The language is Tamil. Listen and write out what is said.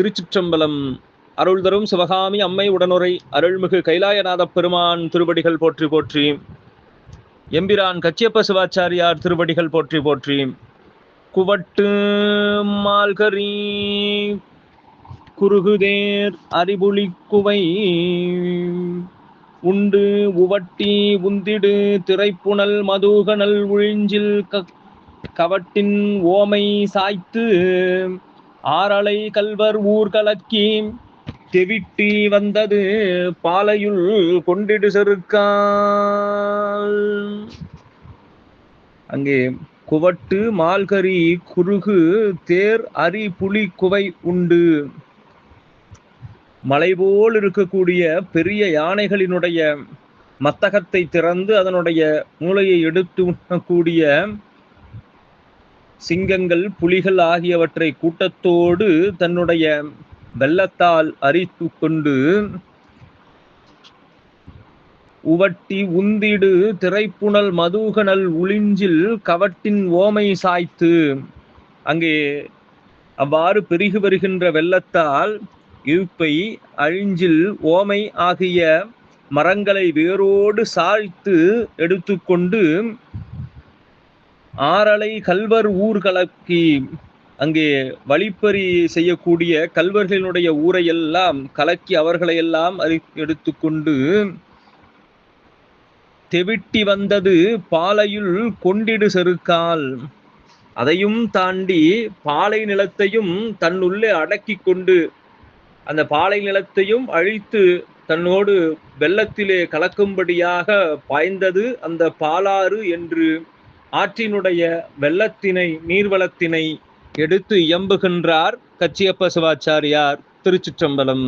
திருச்சிற்றம்பலம். அருள் தரும் சிவகாமி அம்மை உடனுரை அருள்மிகு கைலாயநாத பெருமான் திருவடிகள் போற்றி போற்றி. எம்பிரான் கச்சியப்ப சிவாச்சாரியார் திருவடிகள் போற்றி போற்றி. குவட்டு மால்கரி குறுகுதேர் அறிபுலி குவை. உண்டு உவட்டி உந்திடு திரைப்புணல் மதுகனல் உழிஞ்சில் க கவட்டின் ஓமை சாய்த்து. ஆரலை கல்வர் ஊர் கலக்கி தெவிட்டி வந்தது பாலையுள் கொண்டிடு செருக்கால். அங்கே குவட்டு மால்கரி குறுகு தேர் அரி புலி குவை உண்டு. மலை போல் இருக்கக்கூடிய பெரிய யானைகளினுடைய மத்தகத்தை திறந்து அதனுடைய மூளையை எடுத்து உண்ணக்கூடிய சிங்கங்கள் புலிகள் ஆகியவற்றை கூட்டத்தோடு தன்னுடைய வெள்ளத்தால் அரித்து கொண்டு உவட்டி உந்திடு திரைப்புணல் மதுகனல் உளிஞ்சில் கவட்டின் ஓமை சாய்த்து. அங்கே அவ்வாறு பெருகி வருகின்ற வெள்ளத்தால் இருப்பை அழிஞ்சில் ஓமை ஆகிய மரங்களை வேரோடு சாய்த்து எடுத்துக்கொண்டு ஆரலை கல்வர் ஊர் கலக்கி அங்கே வழிப்பறி செய்யக்கூடிய கல்வர்களினுடைய ஊரையெல்லாம் கலக்கி அவர்களையெல்லாம் அறி எடுத்துக்கொண்டு தெவிட்டி வந்தது பாலையுள் கொண்டிடு செருக்கால். அதையும் தாண்டி பாலை நிலத்தையும் தன்னுள்ளே அடக்கி கொண்டு அந்த பாலை நிலத்தையும் அழித்து தன்னோடு வெள்ளத்திலே கலக்கும்படியாக பாய்ந்தது அந்த பாலாறு என்று ஆற்றினுடைய வெள்ளத்தினை நீர்வளத்தினை எடுத்து இயம்புகின்றார் கச்சியப்ப சிவாச்சாரியார் திருச்சிற்றம்பலம்.